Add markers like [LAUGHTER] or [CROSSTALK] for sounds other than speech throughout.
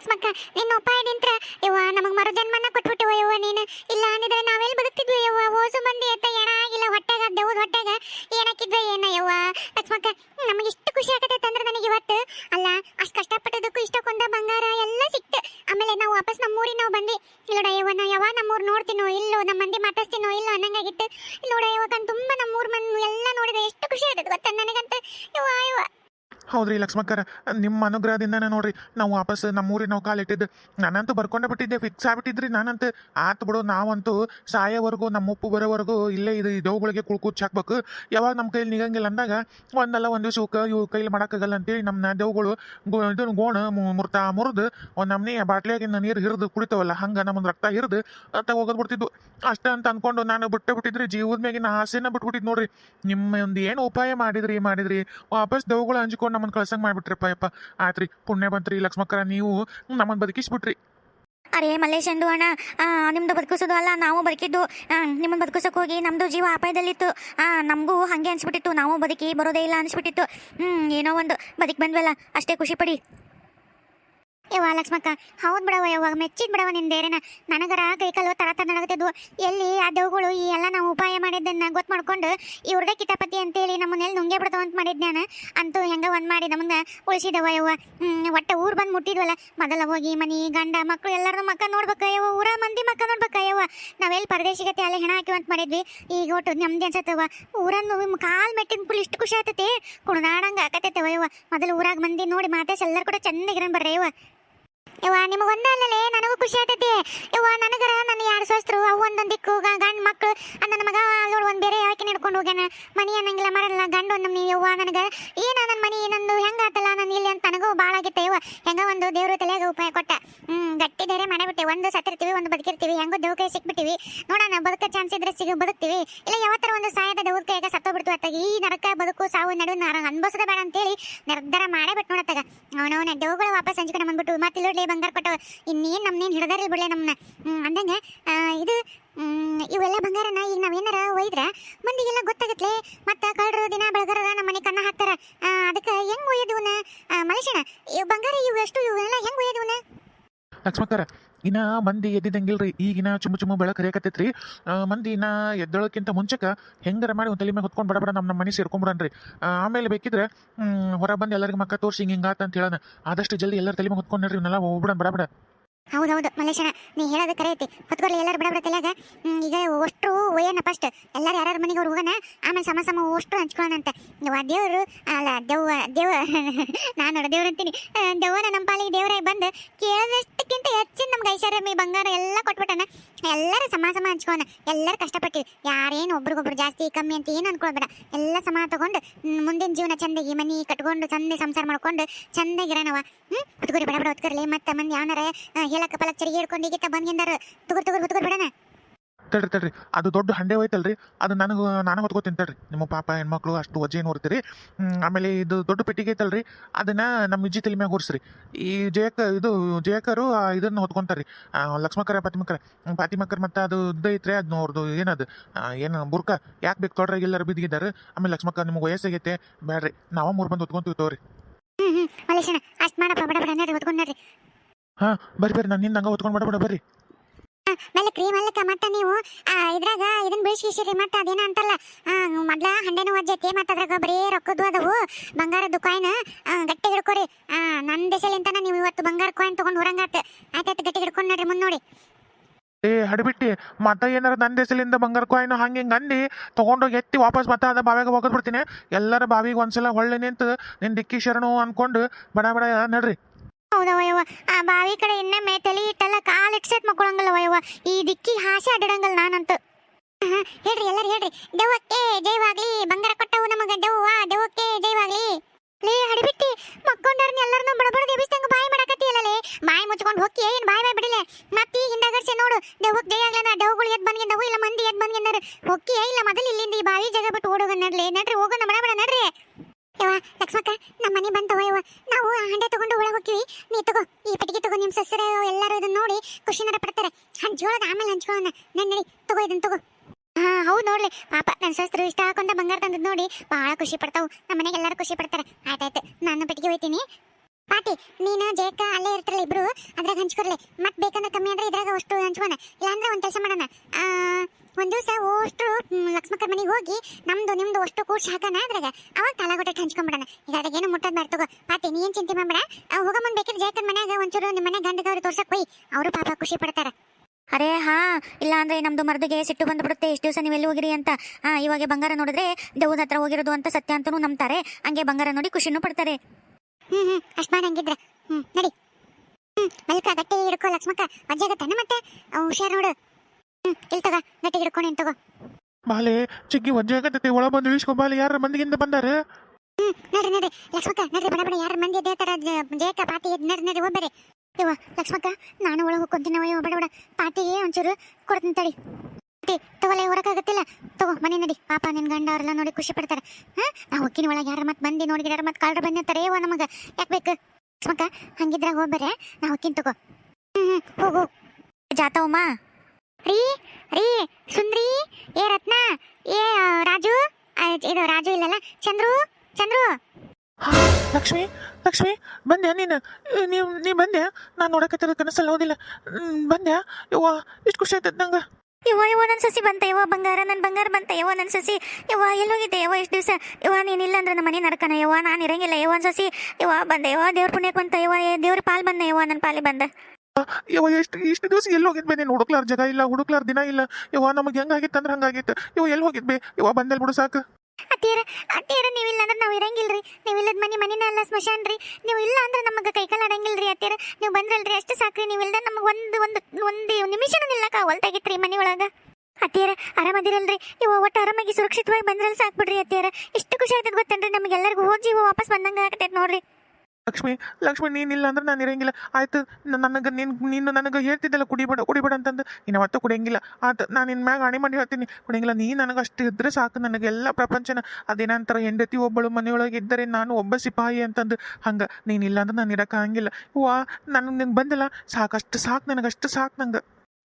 ಲಕ್ಷ್ಮಕ್ಕ ನಿನ್ನ ಉಪಾಯದಿಂತ್ರ ಯವ್ವ, ನಮಗ್ ಮರು ಜನ್ಮನ ಕೊಟ್ಬಿಟ್ಟಿವ, ಯವ್ವ ನೀನು. ಇಲ್ಲ ಅಂದಿದ್ರೆ ನಾವೆಲ್ಲಿ ಬದುಕ್ತಿದ್ವಿ, ಯವ್ವ? ಓಸು ಮಂದಿ ಅಂತ ಎಣ ಆಗಿಲ್ಲ ಹೊಟ್ಟೆಗ ದೆವ್ದ ಹೊಟ್ಟೆಗ ಏನಾಕಿದ್ವ ಏನ, ಯವ್ವ? ಲಕ್ಷ್ಮಕ್ಕ, ನಮಗೆ ಇಷ್ಟು ಖುಷಿ ಆಗತೈತೆ ಅಂದ್ರೆ ನನಗೆ ಇವತ್ತು, ಅಲ್ಲ, ಅಷ್ಟು ಕಷ್ಟಪಟ್ಟದಕ್ಕೂ ಇಷ್ಟಕ್ಕೊಂದ ಬಂಗಾರ ಎಲ್ಲ ಸಿಕ್ತು. ಆಮೇಲೆ ನಾವು ವಾಪಸ್ ನಮ್ಮೂರಿಗೆ ನಾವು ಬಂದ್ವಿ. ಇಲ್ಲೋಡ ಯವ್ವ, ನಾ ಯಾವಾಗ ನಮ್ಮೂರು ನೋಡ್ತೀನೋ, ಇಲ್ಲೋ ನಮ್ಮ ಮಂದಿ ಮಾತಾಡ್ತೀನೋ ಇಲ್ಲೋ ಅನ್ನಂಗಾಗಿತ್ತು. ಇಲ್ಲೋಡ ಯವ್ವ ತುಂಬ ನಮ್ಮೂರು ಮಂದಿ ಎಲ್ಲ ನೋಡಿದ್ರೆ ಎಷ್ಟು ಖುಷಿ ಆಗ್ತದೆ ಗೊತ್ತ ನನಗಂತ? ಯವ್ವ ಯವ್ವ. ಹೌದ್ರಿ ಲಕ್ಷ್ಮಕ್ಕರ ನಿಮ್ಮ ಅನುಗ್ರಹದಿಂದನೇ ನೋಡ್ರಿ, ನಾವು ವಾಪಸ್ ನಮ್ಮೂರಿಗೆ ನಾವು ಕಾಲಿಟ್ಟಿದ್ದು ನಾನಂತೂ ಬರ್ಕೊಂಡೇ ಬಿಟ್ಟಿದ್ದೆ ಫಿಕ್ಸ್ ಆಗ್ಬಿಟ್ಟಿದ್ರಿ ನಾನಂತ. ಆತು ಬಿಡು, ನಾವಂತೂ ಸಾಯೋವರೆಗೂ ನಮ್ಮ ಉಪ್ಪು ಬರೋವರೆಗೂ ಇಲ್ಲೇ ಇದು ದೇವುಗಳಿಗೆ ಕುಳ್ಕೂಚ್ ಹಾಕ್ಬೇಕು. ಯಾವಾಗ ನಮ್ಮ ಕೈಲಿ ನಿಗಂಗಿಲ್ಲ ಅಂದಾಗ, ಒಂದಲ್ಲ ಒಂದು ದಿವಸ ಇವ್ರ ಇವು ಕೈಲಿ ಮಾಡೋಕ್ಕಾಗಲ್ಲ ಅಂತೇಳಿ ನಮ್ಮ ದೇವುಗಳು ಇದನ್ನು ಗೋಣ ಮುರ್ತ ಮುರಿದು, ಒಂದು ನಮ್ಮನೆ ಬಾಟ್ಲಿಯಾಗಿನ ನೀರು ಹಿರಿದು ಕುಡಿತಾವಲ್ಲ, ಹಂಗೆ ನಮ್ಮ ರಕ್ತ ಹಿರಿದು ಹೋಗೋದು ಬಿಡ್ತಿದ್ವು. ಅಷ್ಟೇ ಅಂತ ಅಂದ್ಕೊಂಡು ನಾನು ಬಿಟ್ಟೆ ಬಿಟ್ಟಿದ್ರಿ ಜೀವದ ಮ್ಯಾಗಿನ ಆಸೆನ ಬಿಟ್ಬಿಟ್ಟಿದ್ದು ನೋಡ್ರಿ. ನಿಮ್ಮ ಒಂದು ಏನು ಉಪಾಯ ಮಾಡಿದ್ರಿ ಮಾಡಿದ್ರಿ. ವಾಪಸ್ ದೇವುಗಳು ಹಂಚ್ಕೊಂಡು ನಮ್ಮನ್ನು ಕಳ್ಸಂಗೆ ಮಾಡ್ಬಿಟ್ರಿಪ್ಪ, ಯಪ್ಪ. ಆಯ್ತ್ರಿ ಪುಣ್ಯ ಬಂತ್ರಿ, ಲಕ್ಷ್ಮಕ್ಕರ, ನೀವು ನಮ್ಮನ್ನು ಬದುಕಿಸ್ಬಿಟ್ರಿ. ಅರೇ ಮಲ್ಲೇಶಂದು ಅಣ್ಣ ನಿಮ್ಮದು ನಿಮ್ದು ಬದುಕಿಸೋದು ಅಲ್ಲ, ನಾವು ಬದುಕಿದ್ದು ನಿಮ್ಮನ್ನು ಬದುಕಿಸೋಕೆ ಹೋಗಿ ನಮ್ಮದು ಜೀವ ಅಪಾಯದಲ್ಲಿತ್ತು ನಮಗೂ ಹಾಗೆ ಅನ್ಸ್ಬಿಟ್ಟಿತ್ತು, ನಾವು ಬದುಕಿ ಬರೋದೇ ಇಲ್ಲ ಅನ್ಸ್ಬಿಟ್ಟಿತ್ತು. ಏನೋ ಒಂದು ಬದುಕಿ ಬಂದ್ವಲ್ಲ, ಅಷ್ಟೇ ಖುಷಿ ಪಡಿ. ಯವ್ವ ಲಕ್ಷ್ಮಕ್ಕ, ಹೌದು ಬಿಡವ ಯಾವಾಗ ಮೆಚ್ಚಿದ್ ಬಿಡವ ನಿನ್ ನನಗರ ಕೈ ಕಾಲು ತರ ನಡಗತ್ತಿದ್ವು ಎಲ್ಲಿ ಆ ದೇವುಗಳು ಈ ಎಲ್ಲ ನಾವು ಉಪಾಯ ಮಾಡಿದ್ದನ್ನ ಗೊತ್ತು ಮಾಡ್ಕೊಂಡು ಇವ್ರದೇ ಕಿತಾಪತಿ ಅಂತೇಳಿ ನಮ್ಮನ್ನೆಲ್ಲಿ ನುಂಗೆ ಬಿಡ್ತಾವ ಅಂತ ಮಾಡಿದ್ ನಾನು ಅಂತೂ ಹೆಂಗ ಒಂದು ಮಾಡಿ ನಮ್ಮನ್ನ ಉಳಿಸಿದವ ಯವ್ವ? ಒಟ್ಟ ಊರ್ ಬಂದ್ ಮುಟ್ಟಿದ್ವಲ್ಲ, ಮೊದಲ ಹೋಗಿ ಮನಿ, ಗಂಡ ಮಕ್ಕಳು ಎಲ್ಲರೂ ಮಕ್ಕ ನೋಡ್ಬೇಕ ಯವ್ವ? ಊರ ಮಂದಿ ಮಕ್ಕ ನೋಡ್ಬೇಕ ಯವ್ವ? ನಾವೆಲ್ಲಿ ಪರದೇಶಿಗತೆ ಅಲ್ಲಿ ಹೆಣ ಹಾಕಿವ ಅಂತ ಮಾಡಿದ್ವಿ. ಈಗ ಒಟ್ಟು ನಮ್ದು ಅನ್ಸತ್ತವ ಊರನ್ನು ಕಾಲು ಮೆಟ್ಟಿನ ಫುಲ್ ಇಷ್ಟು ಖುಷಿ ಆತತಿ. ಕುಣದಾಡಂಗ ಆಕತೈತವ ಯವ್ವ. ಮೊದಲು ಊರಾಗ ಮಂದಿ ನೋಡಿ ಮಾತಾಡ್ಸಿ ಎಲ್ಲರೂ ಕೂಡ ಚೆನ್ನಾಗಿರೋಣ ಬರ್ರಿ ಯವ್ವ. ಯವ್ವ, ನಿಮಗೆ ಒಂದಲ್ಲೇ ನನಗೂ ಖುಷಿ ಆಗ್ತೈತಿ. ಯವ್ವ, ನನಗರ ನನ್ನ ಯಾರು ಸ್ವಸ್ತರು ಅವು ಒಂದೊಂದು ದಿಕ್ಕು ಗಂಡು ಮಕ್ಕಳು ನನ್ನ ಮಗ ಅಲ್ಲೋಡು ಒಂದು ಬೇರೆ ಯಾಕೆ ನಡ್ಕೊಂಡು ಹೋಗ್ಯಾನ. ಮನಿ ಅನ್ನಂಗಿಲ್ಲ ಮಾಡಲ್ಲ ಗಂಡು ಒಂದು ನಮ್ನಿ ಯವ್ವ, ನನಗೆ ಏನ ನನ್ನ ಮನಿ, ನಂದು ಹೆಂಗಾತಲ್ಲ ನಾನು ಇಲ್ಲಿ ಅಂತ ನನಗೂ ಭಾಳ ಆಗಿತ್ತೆ. ಯವ್ವ, ಹೆಂಗ ಒಂದು ದೇವ್ರ ತಲೆಗೆ ಉಪಾಯ ಕೊಟ್ಟ. ಹ್ಮ್, ಗಟ್ಟಿ ಧೈರ್ಯ ಮಾಡಿಬಿಟ್ಟೆ. ಒಂದು ಸತ್ತಿರ್ತೀವಿ, ಒಂದು ಬದುಕಿರ್ತೀವಿ. ಹೆಂಗೋ ದೇವ್ ಕೈ ಸಿಕ್ಬಿಟ್ಟಿವಿ. ನೋಡೋಣ ಬದುಕ ಚಾನ್ಸ್ ಇದ್ರೆ ಸಿಗ, ಬದುಕ್ತೀವಿ. ಇಲ್ಲ, ಯಾವತ್ತರ ಒಂದು ಸಾಯದ ದೇವ್ರ ಕೈಯಾಗ ಸತ್ತೋಗ್ಬಿಡ್ತು ಅತ್ತಾಗ. ಈ ನರಕ, ಬದುಕು, ಸಾವು, ನಡು ಅನ್ಭವಿಸದ ಬೇಡ ಅಂತೇಳಿ ನಿರ್ಧಾರ ಮಾಡೇ ಬಿಟ್ಟು ನೋಡತ್ತಾಗ ಅವನವನ ದೇವ್ಗಳು ವಾಪಸ್ ಹಂಚ್ಕೊಂಡು ಬಂದ್ಬಿಟ್ಟು ಮತ್ತೆ ಇಲ್ಲೋಡ್ಲಿ ಬಂಗಾರ ಕೊಟ್ಟವ. ಇನ್ನೇನು ನಮ್ನೇನು ಹಿಡ್ದಾರಿ ಬಿಡಲೆ ನಮ್ಮನ್ನ ಅಂದಂಗೆ ಇದು ಇವೆಲ್ಲ ಬಂಗಾರನ ಈಗ ನಾವೇನಾರ ಒಯ್ದ್ರ? ಮಂದಿಗೆಲ್ಲ ಗೊತ್ತಾಗತ್ಲೆ? ಮತ್ತ ಕಳ್ಳರು ದಿನ ಬೆಳಗರ ನಮ್ಮ ಮನೆ ಕಣ್ಣ ಹಾಕ್ತಾರ. ಅದಕ್ಕೆ ಹೆಂಗ್ ಒಯ್ಯದವನ ಮನುಷ್ಯನ ಬಂಗಾರ ಇವು ಎಷ್ಟು? ಇವೆಲ್ಲ ಹೆಂಗ್ ಒಯ್ಯದವನ ಲಕ್ಷ್ಮಕ್ಕರ ಇನ್ನ ಮಂದಿ ಎದ್ದಿದ್ದಂಗಿಲ್ರಿ. ಈಗಿನ ಚುಮ್ಮು ಬೆಳಕ ಕರಿಯಕತ್ತೈತ್ರಿ ಆ, ಮಂದಿ ಇನ್ನ ಎದ್ದಳಕ್ಕಿಂತ ಮುಂಚೆಕ ಹೆಂಗಾರ ಮಾಡಿ ಒಂದು ತಲೆ ಮೇಲೆ ಹೊತ್ಕೊಂಡು ಬಡಬಡ ಬಡ ನಮ್ಮ ನಮ್ಮ ಮನೆ ಸೇರ್ಕೊಂಡ್ಬಿಡನ್ರಿ ಆಮೇಲೆ ಬೇಕಿದ್ರೆ ಹೊರ ಬಂದು ಎಲ್ಲರಿಗೆ ಮಕ್ಕ ತೋರಿಸಿ ಹಿಂಗೆ ಹಿಂಗಾತ ಅಂತ ಹೇಳೋಣ ಆದಷ್ಟು ಜಲ್ದಿ ಎಲ್ಲರ ತಲೆ ಮೇಲೆ ಹೊತ್ಕೊಂಡು ನಡ್ರಿ ಇವನ್ನೆಲ್ಲ ಹೋಗ್ಬಿಡೋಣ ಬಡಬಡ. ಬಡ ಹೌದೌದು ಮಲೇಶನ ನೀ ಹೇಳೋದು ಕರೆ ಐತಿ ಹೊತ್ಕೊರ್ಲಿ ಎಲ್ಲರೂ ಬಿಡ ತಲೆಯಾಗ. ಈಗ ಅಷ್ಟು ಒಯ್ಯನ ಫಸ್ಟ್ ಎಲ್ಲರೂ ಯಾರ್ಯಾರ ಮನೆಗೆ ಅವ್ರು ಹೋಗೋಣ, ಆಮೇಲೆ ಸಮ ಸಮ ಅಷ್ಟು ಹಂಚ್ಕೊಳ್ಳೋಣಂತ ದೇವರು, ಅಲ್ಲ, ದೆವ್ವ ದೇವ [LAUGHS] ನಾನು ನೋಡ, ದೇವ್ರು ಅಂತೀನಿ. ದೇವನ ನಮ್ಮ ಪಾಲಿಗೆ ದೇವರಾಗಿ ಬಂದು ಕೇಳೋದಷ್ಟಕ್ಕಿಂತ ಹೆಚ್ಚಿನ ನಮ್ಗೆ ಐಶ್ವರ್ಯ ಬಂಗಾರ ಎಲ್ಲ ಕೊಟ್ಬಿಟ್ಟಣ. ಎಲ್ಲರೂ ಸಮ ಸಮ ಹಂಚ್ಕೊಳ್ಳೋಣ. ಎಲ್ಲರೂ ಕಷ್ಟಪಟ್ಟಿವಿ ಯಾರೇನು ಒಬ್ರಿಗೊಬ್ರು ಜಾಸ್ತಿ, ಕಮ್ಮಿ ಅಂತ ಏನು ಅನ್ಕೊಳ್ಬೇಡ ಎಲ್ಲ ಸಮ ತಗೊಂಡು ಮುಂದಿನ ಜೀವನ ಚಂದಾಗಿ ಮನಿ ಕಟ್ಕೊಂಡು, ಚಂದ ಸಂಸಾರ ಮಾಡ್ಕೊಂಡು ಚಂದಾಗಿರೋಣವ ಹ್ಮ್ ಹೊತ್ಕೊರಿ ಬಡ ಬಡ ಹೊತ್ಕೊರ್ಲಿ ಮತ್ತೆ ಮಂದಿ ಯಾವನಾರ ಹೇಳಕ್ಕ ಕಪಲ ಚರಿಗೆ ಹಿಡ್ಕೊಂಡು ಈಗಿತ್ತ ಬಂದ್ಗಿಂದಾರ ತುಗುರ್ ತುಗುರ್ ಹೊತ್ಕೊರ್ ಬಿಡಣ. ತಡ್ರಿ ತಡ್ರಿ. ಅದು ದೊಡ್ಡ ಹಂಡೆ ಹೋಯ್ತಲ್ರಿ. ಅದು ನನಗೆ ನಾನು ಹೊತ್ಕೋತೀನಿ ತಡ್ರಿ. ನಿಮ್ಮ ಪಾಪ ಹೆಣ್ಮಕ್ಳು ಅಷ್ಟು ಒಜ್ಜೆ ನೋಡ್ತೀರಿ ಆಮೇಲೆ ಇದು ದೊಡ್ಡ ಪೆಟ್ಟಿಗೆ ಐತಲ್ರಿ. ಅದನ್ನ ನಮ್ಮ ಇಜ್ಜಿ ತಲೆ ಮ್ಯಾಗ ಹೊರಿಸ್ರಿ ಈ ಜಯಕ ಇದು ಜಯಕರು ಆ ಇದನ್ನ ಹೊತ್ಕೊಂತಾರ್ರಿ. ಲಕ್ಷ್ಮಕರ ಪಾತಿಮಕ್ಕರ ಪಾತಿಮಕ್ಕರ ಮತ್ತು ಅದು ಉದ್ದ ಐತ್ರಿ ಅದು ನೋಡ್ದು ಏನದು? ಏನ ಬುರ್ಕ? ಯಾಕೆ ಬೇಕು ತೊಡ್ರಾಗ ಎಲ್ಲರೂ ಬಿದ್ದಿದ್ದಾರೆ ಆಮೇಲೆ ಲಕ್ಷ್ಮಕ್ಕ ನಿಮ್ಗೆ ವಯಸ್ಸಾಗೈತೆ. ಬೇಡ್ರಿ ನಾವ ಮೂರು ಬಂದು ಹೊತ್ಕೊಂತೀವಿ ತಗೋರಿ. ಹ್ಮ್ ಹ್ಮ್. ಅಷ್ಟು ಮಾಡಪ್ಪ ಬಡ ಬಡ ಹೊತ್ಕೊಂಡ್ ನಡ್ರಿ. ಹಾಂ ಬರ್ರಿ ಬರ್ರಿ ನಾನು ಹಂಗ ಹೊತ್ಕೊಂಡು ಬಡ ಬಡ ಬರ್ರಿ ಮೇಲೆ ಕ್ರೀಮ್ ಅಲ್ಲಕ ಮತ್ತ ನೀವು. ಆ, ಇದ್ರಾಗ ಇದನ್ನ ಬೇಯಿಸಿರಿ ಮತ್ತ ಅದೇನ ಅಂತಲ್ಲ. ಮೊದ್ಲ ಹಂಡೆನೂ ಒಜ್ಜೈತಿ ಮತ್ತ ಅದ್ರಾಗ ಬರೀ ರೊಕ್ಕದ್ದು ಅದವು. ಬಂಗಾರದ್ದು ಕಾಯಿನ್ ಗಟ್ಟಿ ಹಿಡ್ಕೊರಿ. ನನ್ನ ನನ್ ದೇಶಲಿಂತನ ನೀವು ಇವತ್ತು ಬಂಗಾರ ಕಾಯಿನ್ ತಗೊಂಡು ಹೊರಂಗಾತ. ಆಯ್ತಾಯ್ತು ಗಟ್ಟಿ ಹಿಡ್ಕೊಂಡು ನೋಡ್ರಿ ಮುಂದ್ ನೋಡಿ. ಏ ಹಡಿಬಿಟ್ಟಿ ಮತ್ತ ಏನಾರ ನನ್ನ ದೇಶಲಿಂದ ಬಂಗಾರ ಕಾಯಿನ್ ಹಂಗೆ ಹಿಂಗೆ ಅಂದು ತೊಗೊಂಡೋಗಿ ಎತ್ತಿ ವಾಪಸ್ ಮತ್ತೆ ಅದ ಬಾವಿಗೆ ಹೋಗೋದು ಬಿಡ್ತೀನಿ. ಎಲ್ಲರ ಬಾವಿಗೆ ಒಂದ್ಸಲ ಹೊಳ್ಳೆ ನಿಂತು ನಿನ್ನ ದಿಕ್ಕಿ ಶರಣು ಅನ್ಕೊಂಡು ಬಡ ಬಡ ನಡ್ರಿ. ಹೌದವ ಯವ್ವ ಆ ಬಾವಿ ಕಡೆ ಇನ್ನೊಮ್ಮೆ ತಲೆ ಇಟ್ಟಲ್ಲ ಕಾಲು ಇಟ್ಸೆತ್ ಮಕ್ಕೊಳಂಗಲ್ಲವ ಯವ್ವ ಈ ದಿಕ್ಕಿ ಹಾಸೆ ಅಡ್ಡಂಗಲ್ಲ ನಾನಂತ. ಹೇಳ್ರಿ, ಎಲ್ಲರೂ ಹೇಳ್ರಿ. ದೆವ್ವಕ್ಕೆ ಜೈವಾಗ್ಲಿ, ಬಂಗಾರ ಕೊಟ್ಟವು ನಮಗ ದೆವ್ವ. ದೆವ್ವಕ್ಕೆ ಜೈವಾಗ್ಲಿ. ಲೇ ಹಡಿಬಿಟ್ಟಿ ಮಕ್ಕೊಂಡವ್ರನ್ನ ಎಲ್ಲರನ್ನೂ ಬಡಬಡ ಎಬ್ಬಿಸ್ದಂಗ ಬಾಯಿ ಮಾಡಕತ್ತಿಯಲ್ಲೇ ಬಾಯಿ ಮುಚ್ಕೊಂಡು ಹೋಗಿ ಏನ್ ಬಾಯಿ ಬಾಯಿ ಬಿಡಿಲೆ? ಮತ್ತೆ ಹಿಂದಗರ್ಸೆ ನೋಡು. ದೆವ್ವಕ್ಕೆ ಜೈ ಆಗ್ಲನ ದೆವ್ಗಳು ಎದ್ ಬಂದ್ಗಿಂದವು, ಇಲ್ಲ ಮಂದಿ ಎದ್ ಬಂದ್ಗಿಂದಾರ ಹೊಕ್ಕಿ ಇಲ್ಲ, ಮೊದಲು ಇಲ್ಲಿಂದ ಈ ಬಾವಿ ಜಗ ಬಿಟ್ಟು ಓಡೋಗ ನಡ್ಲಿ. ನಡ್ರಿ, ಹೋಗೋಣ. ಬಡ ಬಡ ನಡ್ರಿ. ಯವ್ವ, ಲಕ್ಷ್ಮಕ್ಕ ನಮ್ಮ ಮನೆ ಬಂತವ ಯವ್ವ. ನಾವು ಹಂಡೆ ತಗೊಂಡು ಒಳಗೆ ಹೋಗ್ತೀವಿ. ನೀ ತಗೋ, ಈ ಪೆಟ್ಟಿಗೆ ತಗೋ ನಿಮ್ಮ ಸಸ್ಯರ ಎಲ್ಲರೂ ಇದನ್ನ ನೋಡಿ ಖುಷಿನರ ಪಡ್ತಾರೆ. ಹಂಚ್ಕೊಳ್ಳೋದು ಆಮೇಲೆ ಹಂಚೋಳನ ನಡಿ ತಗೋ ಇದನ್ನ ತಗೋ. ಹಾ, ಹೌದು ನೋಡ್ಲಿ. ಪಾಪ ನನ್ನ ಸಸ್ರು ಇಷ್ಟ ಹಾಕೊಂಡ ಬಂಗಾರ ತಂದದ್ ನೋಡಿ ಬಹಳ ಖುಷಿ ಪಡ್ತಾವು. ನಮ್ಮ ಮನೆಗೆ ಎಲ್ಲರೂ ಖುಷಿ ಪಡ್ತಾರೆ. ಆಯ್ತಾಯ್ತು ನಾನು ಪೆಟ್ಟಿಗೆ ಹೋಯ್ತೀನಿ ಪಾಟಿ, ನೀನು ಜೇಕ ಅಲ್ಲೇ ಇರ್ತಾರಲ್ಲ ಇಬ್ರು? ಇಸ್ಕೊರ್ಲಿ ಮತ್ ಬೇಕಂದ್ರೆ ಕಮ್ಮಿ ಅಂದ್ರೆ ಇದ್ರಾಗ ಅಷ್ಟು ಹಂಚ್ಕೋಣ. ಇಲ್ಲಾಂದ್ರೆ ಒಂದ್ ಕೆಲಸ ಮಾಡೋಣ. ಒಂದ್ ದಿವಸ ಅಷ್ಟು ಲಕ್ಷ್ಮಕ್ಕರ ಮನೆಗೆ ಹೋಗಿ ನಮ್ದು, ನಿಮ್ದು ಅಷ್ಟು ಕೂಡ್ಸಿ ಹಾಕೋಣ ಅದ್ರಾಗ. ಅವಾಗ ತಲಾಗೊಟ್ಟೆ ಹಂಚ್ಕೊಂಡ್ಬಿಡೋಣ ಈಗ ಅದ್ರಾಗ ಏನು ಮುಟ್ಟದ್ ಬೇಡ ತಗೋ. ಪಾತಿ ನೀ ಏನ್ ಚಿಂತೆ ಮಾಡ್ಬೇಡ. ಹೋಗ ಮುಂದ್ ಬೇಕಿದ್ರೆ ಜಯಕನ್ ಮನ್ಯಾಗ ಒಂಚೂರು ನಿಮ್ಮ ಮನೆ ಗಂಡಗ ಅವ್ರು ತೋರ್ಸಕ್ ಹೋಯ್. ಅವರು ಪಾಪ ಖುಷಿ ಪಡ್ತಾರ. ಅರೆ, ಹಾ ಇಲ್ಲ ಅಂದ್ರೆ ನಮ್ದು ಮರದಿಗೆ ಸಿಟ್ಟು ಬಂದ್ಬಿಡುತ್ತೆ. ಎಷ್ಟು ದಿವಸ ನೀವೆಲ್ಲಿ ಹೋಗಿರಿ ಅಂತ. ಹಾ ಇವಾಗ ಬಂಗಾರ ನೋಡಿದ್ರೆ ದೇವದ ಹತ್ರ ಹೋಗಿರೋದು ಅಂತ ಸತ್ಯ ಅಂತನೂ ನಂಬ್ತಾರೆ. ಹಂಗೆ ಬಂಗಾರ ನೋಡಿ ಖುಷಿನೂ ಪಡ್ತಾರೆ. ಹ್ಮ್ ಹ್ಮ್ ಅಷ್ಟ್ ಮಾಡ ಹಂಗಿದ್ರ. ಹ್ಮ್ ನಡಿ. ಹ್ಮ್ ಮಲ್ಕ ಗಟ್ಟಿ ಹಿಡ್ಕೊ ಲಕ್ಷ್ಮಕ್ಕ. ವಜ್ಜಾಗತ್ತಾನ ಮತ್ತೆ? ಹುಷಾರ್ ನೋಡು. ಹ್ಮ್ ಇಲ್ಲಿ ತಗ ಗಟ್ಟಿ ಹಿಡ್ಕೊಂಡು ತಗೋ. ಬಾಲೆ ಚಿಗ್ಗಿ ವಜ್ಜೆ ಆಗತ್ತೈತಿ ಒಳ ಬಂದು ಇಳಿಸ್ಕೊ ಬಾಲೆ ಯಾರ ಮಂದಿಗಿಂದ ಬಂದಾರ? ಹ್ಮ್ ನಡ್ರಿ ನಡ್ರಿ. ಲಕ್ಷ್ಮಕ್ಕ ನಡ್ರಿ ಬಡ ಬಡ ಯಾರ ಮಂದಿ ಇದೇ ತರ ಜ- ಪಾತಿ ನಡ್ರಿ ನಡ್ರಿ ಹೋಗ್ಬೇರಿ ಇವ ಲಕ್ಷ್ಮಕ್ಕ ನಾನು ಒಳಗೆ ಹೋಗ್ಕೊಂತೀನಿ ಬಡ ಬಡ. ಪಾತಿಗೆ ಒಂಚೂರು ಕೊಡ್ತೀನಿ ತಡಿ. ತಗೊಲೆ ಹೊರಕಾಗತ್ತಿಲ್ಲ ತಗೋ ಮನೆ ನಡಿ. ಪಾಪ ನಿನ್ ಗಂಡ ಅವರೆಲ್ಲ ನೋಡಿ ಖುಷಿ ಪಡ್ತಾರೆ. ಹಾ? ನಾ ಹೊಕ್ಕಿನ ಒಳಗೆ ಯಾರ ಮತ್ತೆ ಮಂದಿ ನೋಡಿದಾರ ಮತ್ತೆ ಕಾಲ್ರ ಬಂದಿರ್ತಾರೆ ಏವ ನಮಗ. ಯಾಕೆ ಬೇಕು? ಲಕ್ಷ್ಮಕ್ಕ ಹಂಗಿದ್ರಾಗ ಹೋಗ್ಬೇರೆ ನಾವು ಹೊಕ್ಕಿನ ತಗೋ. ಹ್ಮ್ ಹೋಗು ಜಾತವಮ್ಮ ರೀ ರೀ ಸುಂದ್ರಿ ಏ ರತ್ನ ಏ ರಾಜು ಇದು ರಾಜು ಇಲ್ಲಲ್ಲ ಚಂದ್ರು ಚಂದ್ರು. ಲಕ್ಷ್ಮಿ ಲಕ್ಷ್ಮಿ ಬಂದ್ಯಾ ನೀನು? ನೀವು ನೀ ಬಂದ್ಯಾ? ನಾನು ನೋಡಕತ್ತಿರೋ ಕನಸಲ್ಲಿ ಹೋದಿಲ್ಲ ಹ್ಮ್, ಬಂದ್ಯಾ? ಯವ್ವ ಎಷ್ಟು ಖುಷಿ ಆಯ್ತದ ನಂಗೆ. ಇವ ಇವ ನನ್ನ ಸಸಿ ಬಂತ ಇವ ಬಂಗಾರ ನನ್ನ ಬಂಗಾರ ಬಂತ ಇವ ನನ್ನ ಸಸಿ. ಇವ ಎಲ್ಲೋಗಿದ್ದೆ ಯವ ಎಷ್ಟು ದಿವಸ? ಇವ ನೀನಿಲ್ಲ ಅಂದ್ರೆ ನಮ್ಮ ಮನೆ ನಡ್ಕಣ ಯವ್ವ ನಾನು ಇರಂಗಿಲ್ಲ ಯವ ಒಂದ್ ಸಸಿ. ಇವ ಬಂದೆ ಯವ ದೇವ್ರ ಪುಣ್ಯಕ್ಕೆ ಬಂತ ಇವ ದೇವ್ರ ಪಾಲ್ ಬಂದ ಯವ ನನ್ನ ಪಾಲಿ ಬಂದ. ಯವ್ವ ಎಷ್ಟು, ಇಷ್ಟು ದಿವಸ ಎಲ್ಲಿ ಹೋಗಿದ್ವಿ ಬೇ ನೀನು? ಹುಡುಕ್ಲಾರ ಜಾಗ ಇಲ್ಲ, ಹುಡುಕ್ಲಾರ ದಿನ ಇಲ್ಲ. ಯವ್ವ ನಮಗೆ ಹೆಂಗಾಗಿತ್ತು ಅಂದ್ರೆ ಹಂಗಾಗಿತ್ತು. ಇವ ಎಲ್ಲಿ ಹೋಗಿದ್ವಿ ಇವ ಯವ್ವ ಬಂದಲ್ ಬಿಡು ಸಾಕು. ಅತ್ತಿಯರ ಅತ್ತಿಯರ ನೀವಿಲ್ಲ ಅಂದ್ರೆ ನಾವು ಇರಂಗಿಲ್ರಿ. ನೀವು ಇಲ್ಲದ ಮನೆ, ಮನಿನ ಅಲ್ಲ ಸ್ಮಶಾನ ರೀ ನೀವು ಇಲ್ಲ ಅಂದ್ರೆ ನಮಗೆ ಕೈಕಾಲು ಅಡಂಗಿಲ್ರಿ ಅತ್ತಿಯರ. ನೀವು ಬಂದ್ರಲ್ರಿ ಅಷ್ಟು ಸಾಕ್ರಿ ನೀವು ಇಲ್ದ ನಮಗೆ ಒಂದು ಒಂದು ಒಂದು ನಿಮಿಷನೂ ನಿಲ್ಲಕ ಹೊಲ್ತಾಗಿತ್ರಿ ಮನೆ ಒಳಗ ಅತ್ತಿಯರ, ಆರಾಮದಿರಲ್ರಿ. ನೀವು ಒಟ್ಟು ಆರಾಮಾಗಿ ಸುರಕ್ಷಿತವಾಗಿ ಬಂದ್ರಲ್ಲಿ ಸಾಕ್ಬಿಡ್ರಿ ಅತ್ತಿಯರ. ಎಷ್ಟು ಖುಷಿ ಆಗ್ತದೆ ಗೊತ್ತೇನ್ರಿ? ನಮಗೆಲ್ಲರಿಗೂ ಹೋಗಿ ಜೀವ ವಾಪಸ್ ಬಂದಂಗೆ ಆಗ್ತೈತೆ ನೋಡ್ರಿ. ಲಕ್ಷ್ಮಿ ಲಕ್ಷ್ಮಿ ನೀನಿಲ್ಲ ಅಂದ್ರೆ ನಾನು ಇರಂಗಿಲ್ಲ. ಆಯ್ತು ನನಗೆ ನೀನು ನೀನು ನನಗೆ ಹೇಳ್ತಿದ್ದಲ್ಲ, ಕುಡಿಬೇಡ ಕುಡಿಬೇಡ ಅಂತಂದು ನೀನು ಅವತ್ತು ಕುಡಿಯಂಗಿಲ್ಲ. ಆತ, ನಾನು ನಿನ್ನ ಮ್ಯಾಗ ಅಣಿ ಮಾಡಿ ಹೇಳ್ತೀನಿ. ಕುಡಿಯಂಗಿಲ್ಲ, ನೀ ನನಗೆ ಅಷ್ಟು ಇದ್ರೆ ಸಾಕು ನನಗೆ ಎಲ್ಲ ಪ್ರಪಂಚನ. ಅದೇನಂತರ ಹೆಂಡತಿ ಒಬ್ಬಳು ಮನೆಯೊಳಗೆ ಇದ್ದರೆ ನಾನು ಒಬ್ಬ ಸಿಪಾಯಿ ಅಂತಂದು. ಹಂಗೆ ನೀನಿಲ್ಲ ಅಂದ್ರೆ ನಾನು ಇರೋಕ್ಕಾಗಿಲ್ಲ ವಾ ನನಗೆ ನಿಂಗೆ ಬಂದಿಲ್ಲ. ಸಾಕಷ್ಟು ಸಾಕು ನನಗೆ ಅಷ್ಟು ಸಾಕು ನಂಗೆ.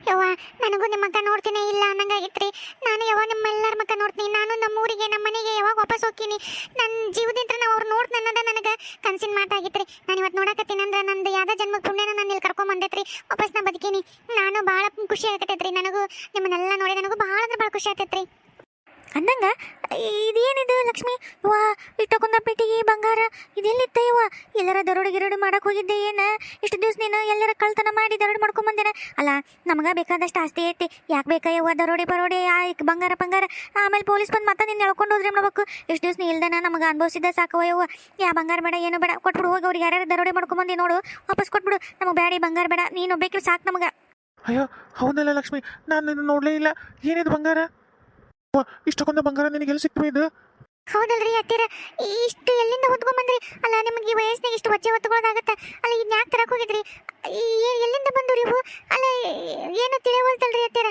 ಯವ್ವ, ನನಗೂ ನಿಮ್ಮ ಮಕ್ಕ ನೋಡ್ತೀನಿ ಇಲ್ಲ ಅನ್ನಂಗಾಗಿತ್ರಿ. ನಾನು ಯಾವಾಗ ನಿಮ್ಮೆಲ್ಲರ ಮಕ್ಕ ನೋಡ್ತೀನಿ. ನಾನು ನಮ್ಮ ಊರಿಗೆ, ನಮ್ಮ ಮನೆಗೆ ಯಾವಾಗ ವಾಪಸ್ ಹೋಗ್ತೀನಿ? ನನ್ನ ಜೀವದಿಂದ ನಾವು ಅವ್ರು ನೋಡ್ತೀನಿ ಅನ್ನೋದ ನನಗೆ ಕನಸಿನ ಮಾತಾಗಿತ್ರಿ. ನಾನು ಇವತ್ತು ನೋಡಕತ್ತೀನಿ ಅಂದ್ರೆ ನಂದು ಯಾವ್ದೋ ಜನ್ಮ ಪುಣ್ಯನ ನಾನು ಇಲ್ಲಿ ಕರ್ಕೊಂಬಂದೈತ್ರಿ ವಾಪಸ್ ನಾ ಬದುಕೀನಿ. ನಾನು ಭಾಳ ಖುಷಿ ಆಗತೈತ್ರಿ. ನನಗೂ ನಿಮ್ಮನ್ನೆಲ್ಲ ನೋಡಿ ನನಗೂ ಭಾಳ ಅಂದ್ರೆ ಭಾಳ ಖುಷಿ ಆಗ್ತೈತ್ರಿ. ಅಂದಂಗ, ಇದೇನಿದು ಲಕ್ಷ್ಮಿ? ವಾ ಇಟ್ಟಕೊಂಡ ಪೆಟ್ಟಿಗೆ, ಬಂಗಾರ ಇದೆಲ್ಲಿತ್ತ ಇವ ಎಲ್ಲರ ದರೋಡು ಗಿರೋಡು ಮಾಡಕ್ ಹೋಗಿದ್ದೆ ಏನ? ಇಷ್ಟು ದಿವ್ಸ ನೀನು ಎಲ್ಲರ ಕಳ್ತನ ಮಾಡಿ ದರೋಡೆ ಮಾಡ್ಕೊಂಡ್ ಬಂದೇನ? ಅಲ್ಲ, ನಮಗ ಬೇಕಾದಷ್ಟು ಆಸ್ತಿ ಐತಿ. ಯಾಕೆ ಬೇಕಾ ಇವ ದರೋಡೆ ಬರೋಡೆ ಆ ಬಂಗಾರ ಬಂಗಾರ. ಆಮೇಲೆ ಪೊಲೀಸ್ ಬಂದು ಮತ್ತೆ ನಿನ್ನ ಎಳ್ಕೊಂಡು ಹೋದ್ರೆ ಮಾಡ್ಬೇಕು ಇಷ್ಟು ದಿವ್ಸ ನೀ ಇಲ್ದನ ನಮಗೆ ಸಾಕು ಸಾಕವ ಇವ ಯಾ, ಬಂಗಾರ ಬೇಡ, ಏನು ಬೇಡ, ಕೊಟ್ಬಿಡು, ಹೋಗಿ ಅವ್ರಿಗೆ ಯಾರ್ಯಾರು ದರೋಡೆ ಮಾಡ್ಕೊಂಬಂದಿ ನೋಡು. ವಾಪಸ್ ಕೊಟ್ಬಿಡು. ನಮಗೆ ಬೇಡ ಬಂಗಾರ ಬೇಡ, ನೀನು ಬೇಕಿರು ಸಾಕು ನಮಗೆ. ಅಯ್ಯೋ, ಹೌದಲ್ಲ ಲಕ್ಷ್ಮಿ, ನಾನು ನೋಡಲೇ ಇಲ್ಲ. ಏನಿದು ಬಂಗಾರ? ಇಷ್ಟಕ್ಕೊಂದು ಬಂಗಾರ ನಿನಗೆ ಎಲ್ಲಿ ಸಿಕ್ತು ಇದು? ಹೌದಲ್ರಿ ಅತ್ತಿರ. ಇಷ್ಟು ಎಲ್ಲಿಂದ ಹೊತ್ಕೊಂಡ್ ಅಲ್ಲ, ನಿಮಗೆ ಈ ವಯಸ್ಸಿನಾಗ ಇಷ್ಟು ಬಚ್ಚೆ ಹೊತ್ಕೊಳ್ಳೋದಾಗತ್ತ ಅಲ್ಲ ಇದ್ ಯಾಕೆ ತರಕ್ ಹೋಗಿದ್ರಿ? ಎಲ್ಲಿಂದ ಬಂದ್ರಿ ಇವು? ಅಲ್ಲ ಏನು ತಿಳಿಯವಲ್ತಲ್ರಿ ಅತ್ತಿರ?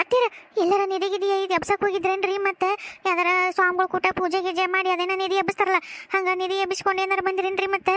ಅತ್ತಿರ, ಎಲ್ಲರ ನಿಧಿ ಗಿದಿ ಇದು ಎಬ್ಸಕ್ ಹೋಗಿದ್ರೇನ್ರಿ ಮತ್ತೆ? ಯಾವ್ದಾರ ಸ್ವಾಮಿಗಳು ಕೂಟ ಪೂಜೆ ಗೀಜೆ ಮಾಡಿ ಅದೇನ ನಿಧಿ ಎಬ್ಬಿಸ್ತಾರಲ್ಲ ಹಂಗ ನಿಧಿ ಎಬ್ಬಿಸ್ಕೊಂಡು ಏನಾರ ಬಂದಿರೇನ್ರಿ ಮತ್ತೆ?